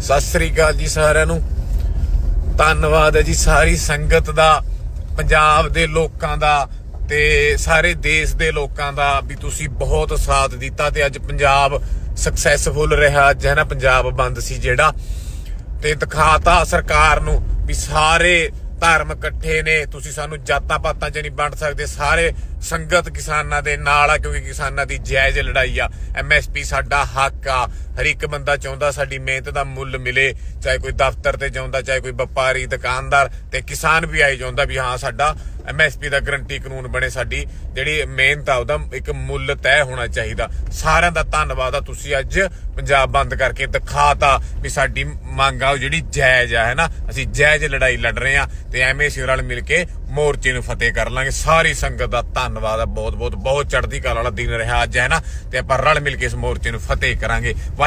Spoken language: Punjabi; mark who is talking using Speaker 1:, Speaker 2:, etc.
Speaker 1: ਸਤਿ ਸ੍ਰੀ ਅਕਾਲ ਜੀ ਸਾਰਿਆਂ ਨੂੰ। ਧੰਨਵਾਦ ਹੈ ਜੀ ਸਾਰੀ ਸੰਗਤ ਦਾ, ਪੰਜਾਬ ਦੇ ਲੋਕਾਂ ਦਾ ਤੇ ਸਾਰੇ ਦੇਸ਼ ਦੇ ਲੋਕਾਂ ਦਾ ਵੀ ਤੁਸੀਂ ਬਹੁਤ ਸਾਥ ਦਿੱਤਾ ਤੇ ਅੱਜ ਪੰਜਾਬ ਸਕਸੈਸਫੁਲ ਰਿਹਾ। ਅੱਜ ਹੈ ਨਾ ਪੰਜਾਬ ਬੰਦ ਸੀ ਜਿਹੜਾ। ਤੇ ਦਿਖਾਤਾ ਸਰਕਾਰ ਨੂੰ ਵੀ ਸਾਰੇ ਧਰਮ ਇਕੱਠੇ ਨੇ। ਤੁਸੀਂ ਸਾਨੂੰ ਜਾਤਾਂ ਪਾਤਾਂ 'ਚ ਨਹੀਂ ਵੰਡ ਸਕਦੇ। ਸਾਰੇ ਸੰਗਤ ਕਿਸਾਨਾਂ ਦੇ ਨਾਲ ਆ, ਕਿਉਂਕਿ ਕਿਸਾਨਾਂ ਦੀ ਜਾਇਜ਼ ਲੜਾਈ ਆ। ਐਮਐਸਪੀ ਸਾਡਾ ਹੱਕ ਆ। ਹਰ ਇੱਕ ਬੰਦਾ ਚਾਹੁੰਦਾ ਸਾਡੀ ਮਿਹਨਤ ਦਾ ਮੁੱਲ ਮਿਲੇ, ਚਾਹੇ ਕੋਈ ਦਫ਼ਤਰ ਤੇ ਜਾਉਂਦਾ ਚਾਹੇ ਕੋਈ ਵਪਾਰੀ, ਦੁਕਾਨਦਾਰ ਤੇ ਕਿਸਾਨ ਵੀ ਆਈ ਚਾਹੁੰਦਾ ਵੀ ਹਾਂ, ਸਾਡਾ ਐਮਐਸਪੀ ਦਾ ਗਰੰਟੀ ਕਾਨੂੰਨ ਬਣੇ ਸਾਡੀ। ਜਿਹੜੀ ਮਿਹਨਤ ਆ, ਉਹਦਾ ਇੱਕ ਮੁੱਲ ਤੈਅ ਹੋਣਾ ਚਾਹੀਦਾ। ਸਾਰਿਆਂ ਦਾ ਧੰਨਵਾਦ ਆ, ਤੁਸੀਂ ਅੱਜ ਪੰਜਾਬ ਬੰਦ ਕਰਕੇ ਦਿਖਾਤਾ ਵੀ ਸਾਡੀ ਮੰਗ ਆ, ਉਹ ਜਿਹੜੀ ਜਾਇਜ਼ ਆ ਹੈ ਅਸੀਂ ਜਾਇਜ਼ ਲੜਾਈ ਲੜ ਰਹੇ ਆ ਤੇ ਐਵੇਂ ਅਸੀਂ ਰਲ ਮਿਲ ਕੇ ਮੋਰਚੇ ਨੂੰ ਫਤਿਹ ਕਰ ਲਾਂਗੇ। ਸਾਰੀ ਸੰਗਤ ਦਾ ਧੰਨਵਾਦ ਆ ਬਹੁਤ ਬਹੁਤ ਬਹੁਤ ਚੜ੍ਹਦੀ ਕਲਾ ਵਾਲਾ ਦਿਨ ਰਿਹਾ ਅੱਜ ਹੈ ਨਾ ਤੇ ਆਪਾਂ ਰਲ ਮਿਲ ਕੇ ਇਸ ਮੋਰਚੇ ਨੂੰ ਫਤਿਹ ਕਰਾਂਗੇ।